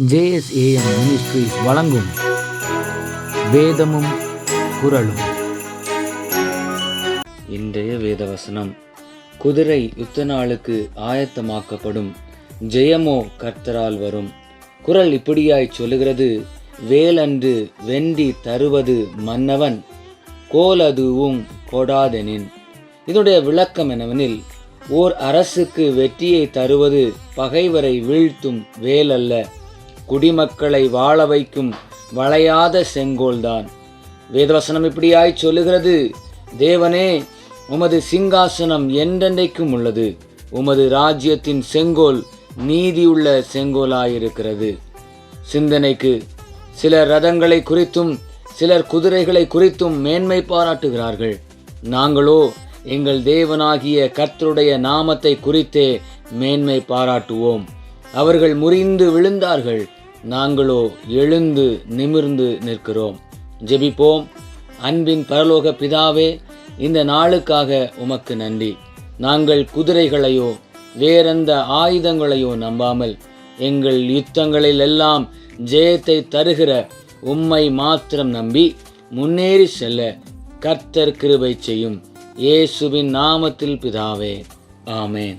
JSAM ministries வழங்கும் வேதமும் குரலும் இன்றைய வேதவசனம் குதிரை யுத்த நாளுக்கு ஆயத்தமாக்கப்படும் ஜெயமோ கர்த்தரால் வரும். குரல் இப்படியாய் சொல்லுகிறது வேலன்று வெண்டி தருவது மன்னவன் கோலதுவும் கொடாதெனின். இதனுடைய விளக்கம் என்னவெனில் ஓர் அரசுக்கு வெற்றியை தருவது பகைவரை வீழ்த்தும் வேலல்ல. குடிமக்களை வாழ வைக்கும் வளையாத செங்கோல்தான். வேதவசனம் இப்படியாய் சொல்லுகிறது. தேவனே உமது சிங்காசனம் என்றென்றைக்கும் உள்ளது. உமது ராஜ்யத்தின் செங்கோல் நீதியுள்ள செங்கோலாயிருக்கிறது. சிந்தனைக்கு சிலர் ரதங்களை குறித்தும் சிலர் குதிரைகளை குறித்தும் மேன்மை பாராட்டுகிறார்கள். நாங்களோ எங்கள் தேவனாகிய கர்த்தருடைய நாமத்தை குறித்தே மேன்மை பாராட்டுவோம். அவர்கள் முறிந்து விழுந்தார்கள். நாங்களோ எழுந்து நிமிர்ந்து நிற்கிறோம். ஜெபிப்போம். அன்பின் பரலோக பிதாவே இந்த நாளுக்காக உமக்கு நன்றி. நாங்கள் குதிரைகளையோ வேறெந்த ஆயுதங்களையோ நம்பாமல் எங்கள் யுத்தங்களில் எல்லாம் ஜெயத்தை தருகிற உம்மை மாத்திரம் நம்பி முன்னேறி செல்ல கர்த்தர் கிருபை செய்யும். இயேசுவின் நாமத்தில் பிதாவே. ஆமேன்.